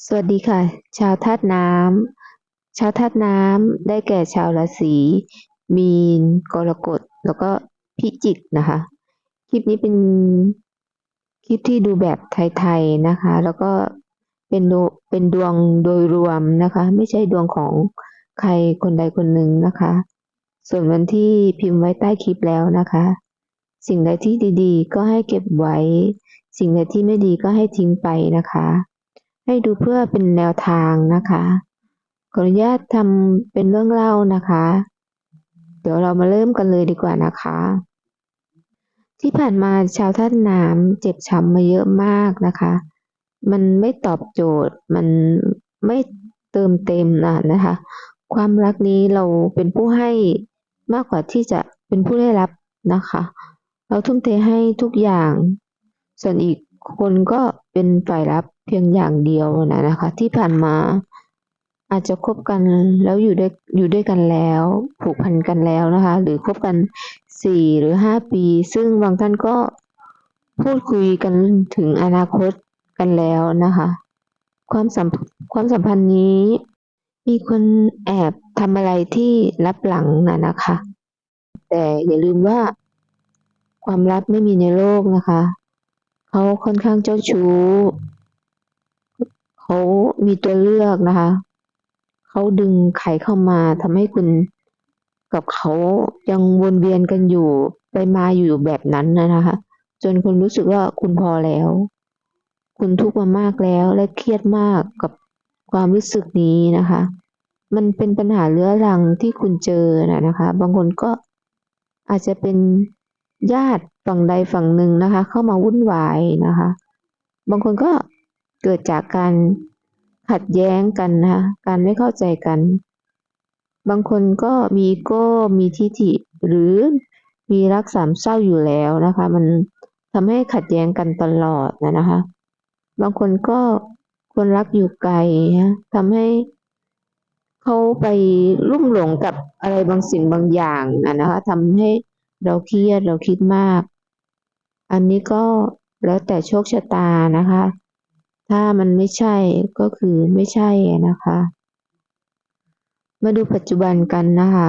สวัสดีค่ะ ชาวธาตุน้ำชาวธาตุน้ำได้แก่ชาวราศีมีน กรกฎแล้วก็พิจิกนะคะ คลิปนี้เป็นคลิปที่ดูแบบไทยๆนะคะ แล้วก็เป็นดวเป็นดวงโดยรวมนะคะ ไม่ใช่ดวงของใครคนใดคนหนึ่งนะคะ ส่วนวันที่พิมพ์ไว้ใต้คลิปแล้วนะคะ สิ่งใดที่ดีๆ ก็ให้เก็บไว้ สิ่งใดที่ไม่ดีก็ให้ทิ้งไปนะคะ ให้ดูเพื่อเป็นแนวทางนะคะขออนุญาตทำเป็นเรื่องเล่านะคะ เดี๋ยวเรามาเริ่มกันเลยดีกว่านะคะ ที่ผ่านมาชาวท่านน้ำเจ็บช้ำมาเยอะมากนะคะ มันไม่ตอบโจทย์มันไม่เติมเต็มนะนะคะ ความรักนี้เราเป็นผู้ให้มากกว่าที่จะเป็นผู้ได้รับนะคะ เราทุ่มเทให้ทุกอย่าง ส่วนอีกคนก็เป็นฝ่ายรับ เพียงอย่างเดียวนะนะคะ ที่ผ่านมาอาจจะคบกันแล้วอยู่ด้วยอยู่ด้วยกันแล้วผูกพันกันแล้วนะคะ หรือคบกันสี่หรือห้าปี ซึ่งบางท่านก็พูดคุยกันถึงอนาคตกันแล้วนะคะ ความสัมความสัมพันธ์นี้ มีคนแอบทำอะไรที่ลับหลังนะนะคะ แต่อย่าลืมว่า ความลับไม่มีในโลกนะคะ เขาค่อนข้างเจ้าชู้ เขามีตัวเลือกนะคะ เขาดึงใครเข้ามาทำให้คุณกับเขายังวนเวียนกันอยู่ไปมาอยู่แบบนั้นนะนะคะ จนคุณรู้สึกว่าคุณพอแล้ว คุณทุกข์มามากแล้วและเครียดมากกับความรู้สึกนี้นะคะ มันเป็นปัญหาเรื้อรังที่คุณเจอนะนะคะ บางคนก็อาจจะเป็นญาติฝั่งใดฝั่งหนึ่งนะคะ เข้ามาวุ่นวายนะคะ บางคนก็ เกิดจากการขัดแย้งกันนะคะการไม่เข้าใจกัน บางคนก็มีโก้มีทิฐิหรือมีรักสามเศร้าอยู่แล้วนะคะ มันทำให้ขัดแย้งกันตลอดนะนะคะ บางคนก็คนรักอยู่ไกลนะทำให้เขาไปลุ่มหลงกับอะไรบางสิ่งบางอย่างนะนะคะทำให้เราเครียดเราคิดมาก อันนี้ก็แล้วแต่โชคชะตานะคะ ถ้ามันไม่ใช่ก็คือไม่ใช่นะคะ มาดูปัจจุบันกันนะคะ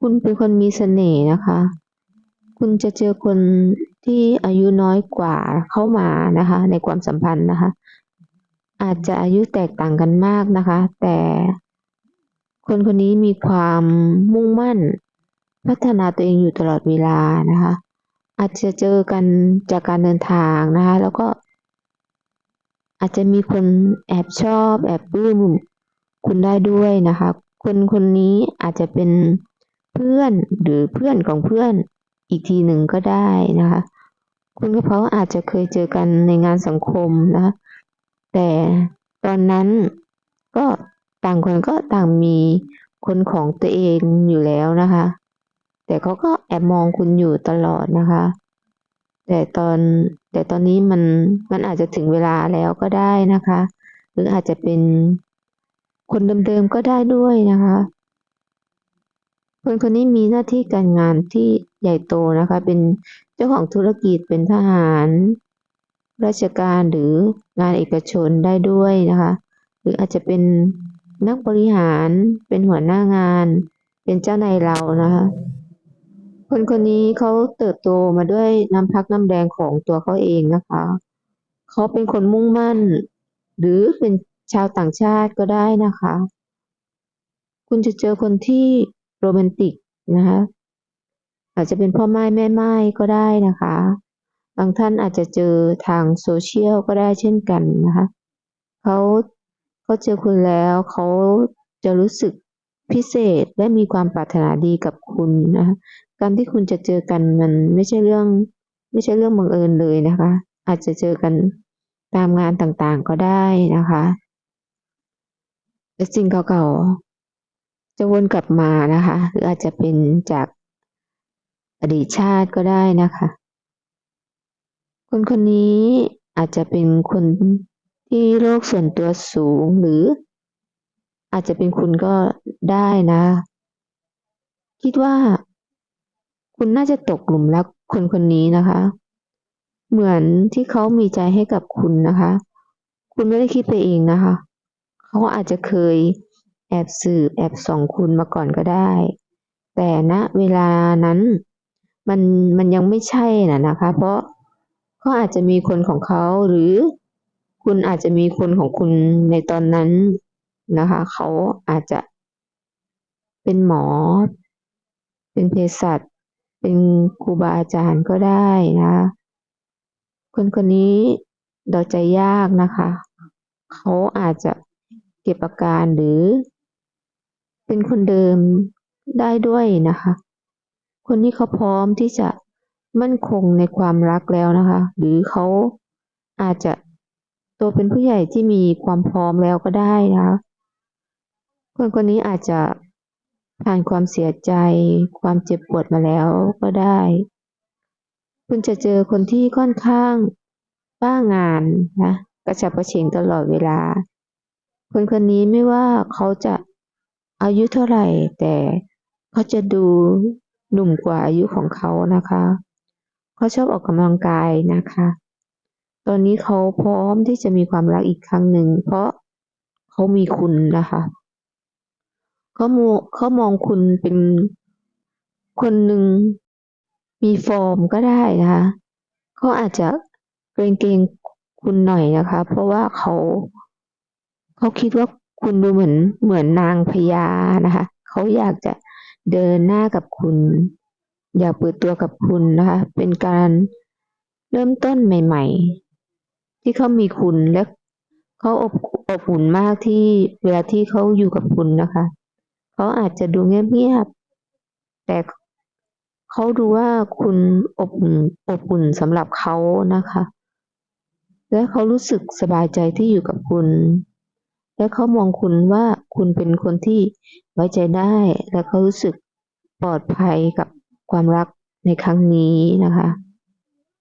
คุณเป็นคนมีเสน่ห์นะคะ คุณจะเจอคนที่อายุน้อยกว่าเข้ามานะคะ ในความสัมพันธ์นะคะ อาจจะอายุแตกต่างกันมากนะคะ แต่คนคนนี้มีความมุ่งมั่น พัฒนาตัวเองอยู่ตลอดเวลานะคะ อาจจะเจอกันจากการเดินทางนะคะ แล้วก็ อาจจะมีคนแอบชอบ แอบปลื้มคุณได้ด้วยนะคะ คนคนนี้อาจจะเป็นเพื่อนหรือเพื่อนของเพื่อนอีกทีหนึ่งก็ได้นะคะ คุณกับเขาอาจจะเคยเจอกันในงานสังคมนะคะแต่ตอนนั้นก็ต่างคนก็ต่างมีคนของตัวเองอยู่แล้วนะคะ แต่เขาก็แอบมองคุณอยู่ตลอดนะคะ แต่ตอนแต่ตอนนี้มันมันอาจจะถึงเวลาแล้วก็ได้นะคะ หรืออาจจะเป็นคนเดิมๆก็ได้ด้วยนะคะ คนคนนี้มีหน้าที่การงานที่ใหญ่โตนะคะ เป็นเจ้าของธุรกิจเป็นทหาร ราชการหรืองานเอกชนได้ด้วยนะคะ หรืออาจจะเป็นนักบริหารเป็นหัวหน้างาน เป็นเจ้านายเรานะคะ คนคนนี้เขาเติบโตมาด้วยน้ำพักน้ำแรงของตัวเขาเองนะคะ เขาเป็นคนมุ่งมั่น หรือเป็นชาวต่างชาติก็ได้นะคะ คุณจะเจอคนที่โรแมนติกนะคะ อาจจะเป็นพ่อไม้แม่ไม้ก็ได้นะคะ บางท่านอาจจะเจอทางโซเชียลก็ได้เช่นกันนะคะ เขาเขาเจอคุณแล้วเขาจะรู้สึกพิเศษและมีความปรารถนาดีกับคุณนะคะ การที่คุณจะเจอกันมันไม่ใช่เรื่อง ไม่ใช่เรื่องบังเอิญเลยนะคะ อาจจะเจอกันตามงานต่างๆก็ได้นะคะแต่สิ่งเก่าๆจะวนกลับมานะคะหรืออาจจะเป็นจากอดีตชาติก็ได้นะคะ คนคนนี้อาจจะเป็นคนที่โลกส่วนตัวสูงหรือ อาจจะเป็นคุณก็ได้นะ คิดว่า คุณน่าจะตกหลุมรักคนคนนี้นะคะ เหมือนที่เขามีใจให้กับคุณนะคะ คุณไม่ได้คิดไปเองนะคะ เขาอาจจะเคยแอบสืบแอบส่องคุณมาก่อนก็ได้ แต่ณเวลานั้นมันมันยังไม่ใช่น่ะนะคะ เพราะเขาอาจจะมีคนของเขาหรือคุณอาจจะมีคนของคุณในตอนนั้นนะคะ เขาอาจจะเป็นหมอ เป็นเภสัช เป็นครูบาอาจารย์ก็ได้นะคะคนคนนี้เดาใจยากนะคะ เขาอาจจะเก็บอาการหรือ เป็นคนเดิมได้ด้วยนะคะ คนนี้เขาพร้อมที่จะมั่นคงในความรักแล้วนะคะ หรือเขาอาจจะตัวเป็นผู้ใหญ่ที่มีความพร้อมแล้วก็ได้นะคะคนคนนี้อาจจะ ผ่านความเสียใจ ความเจ็บปวดมาแล้วก็ได้ คุณจะเจอคนที่ค่อนข้างบ้างานนะกระฉับกระเฉงตลอดเวลา คนคนนี้ไม่ว่าเขาจะอายุเท่าไหร่ แต่เขาจะดูหนุ่มกว่าอายุของเขานะคะเขาชอบออกกำลังกายนะคะ ตอนนี้เขาพร้อมที่จะมีความรักอีกครั้งหนึ่งเพราะเขามีคุณนะคะ เขามองเขามองคุณเป็นคนหนึ่งมีฟอร์มก็ได้นะคะเขาอาจจะเกรงเกรงคุณหน่อยนะคะ เพราะว่าเขาเขาคิดว่าคุณดูเหมือนเหมือนนางพญานะคะเขาอยากจะเดินหน้ากับคุณ อยากเปิดตัวกับคุณนะคะ เป็นการเริ่มต้นใหม่ ๆ ที่เขามีคุณและเขาอบอบอุ่นมากที่เวลาที่เขาอยู่กับคุณนะคะ เขาอาจจะดูเงียบๆแต่เขาดูว่าคุณอบอุ่นอบอุ่นสำหรับเขานะคะ และเขารู้สึกสบายใจที่อยู่กับคุณ และเขามองคุณว่าคุณเป็นคนที่ไว้ใจได้ และเขารู้สึกปลอดภัยกับความรักในครั้งนี้นะคะ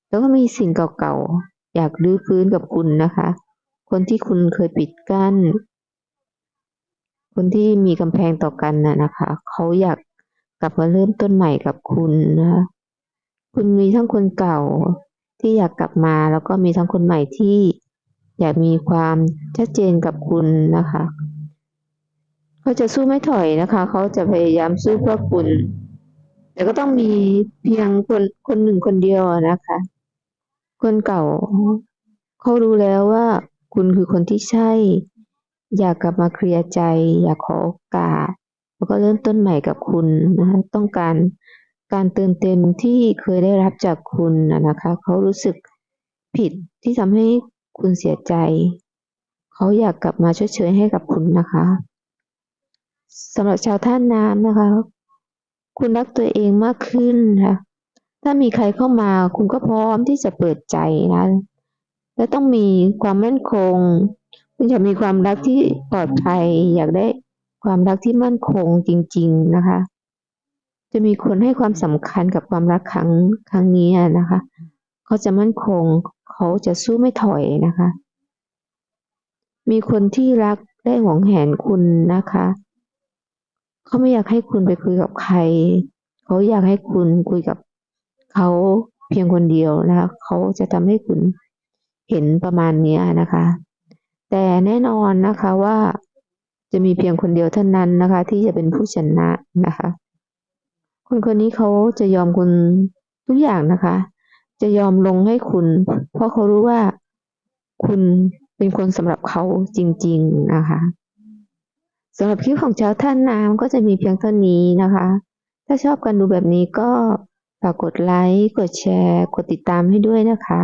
แล้วก็มีสิ่งเก่าๆ อยากรื้อฟื้นกับคุณนะคะ คนที่คุณเคยปิดกั้น คนที่มีกำแพงต่อกันน่ะนะคะ เขาอยากกลับมาเริ่มต้นใหม่กับคุณนะคะคุณมีทั้งคนเก่าที่อยากกลับมา แล้วก็มีทั้งคนใหม่ที่อยากมีความชัดเจนกับคุณนะคะ เขาจะสู้ไม่ถอยนะคะ เขาจะพยายามสู้เพื่อคุณ แต่ก็ต้องมีเพียงคนคนหนึ่งคนเดียวนะคะ คนเก่า เขารู้แล้วว่าคุณคือคนที่ใช่ อยากกลับมาเคลียร์ใจ อยากขอโอกาส แล้วก็เริ่มต้นใหม่กับคุณนะคะต้องการการเติมเต็มที่เคยได้รับจากคุณนะนะคะเขารู้สึกผิดที่ทำให้คุณเสียใจ เขาอยากกลับมาชดเชยให้กับคุณนะคะสำหรับชาวท่านน้ำนะคะ คุณรักตัวเองมากขึ้นนะถ้ามีใครเข้ามาคุณก็พร้อมที่จะเปิดใจนะ และต้องมีความมั่นคง อยากมีความรักที่ปลอดภัย อยากได้ความรักที่มั่นคงจริง ๆนะคะ จะมีคนให้ความสำคัญกับความรักครั้งครั้งนี้นะคะเขาจะมั่นคงเขาจะสู้ไม่ถอยนะคะ มีคนที่รักได้หวงแหนคุณนะคะเขาไม่อยากให้คุณไปคุยกับใครเขาอยากให้คุณคุยกับเขาเพียงคนเดียวนะคะเขาจะทำให้คุณเห็นประมาณนี้นะคะ แต่แน่นอนนะคะว่าจะมีเพียงคนเดียวเท่านั้นนะคะ ที่จะเป็นผู้ชนะนะคะ คนคนนี้เขาจะยอมคุณทุกอย่างนะคะ จะยอมลงให้คุณ เพราะเขารู้ว่าคุณเป็นคนสำหรับเขาจริง ๆนะคะสำหรับคลิปของเจ้าท่านน้ำก็จะมีเพียงเท่านี้นะคะ ถ้าชอบกันดูแบบนี้ก็ฝากกดไลค์ กดแชร์ กดติดตามให้ด้วยนะคะ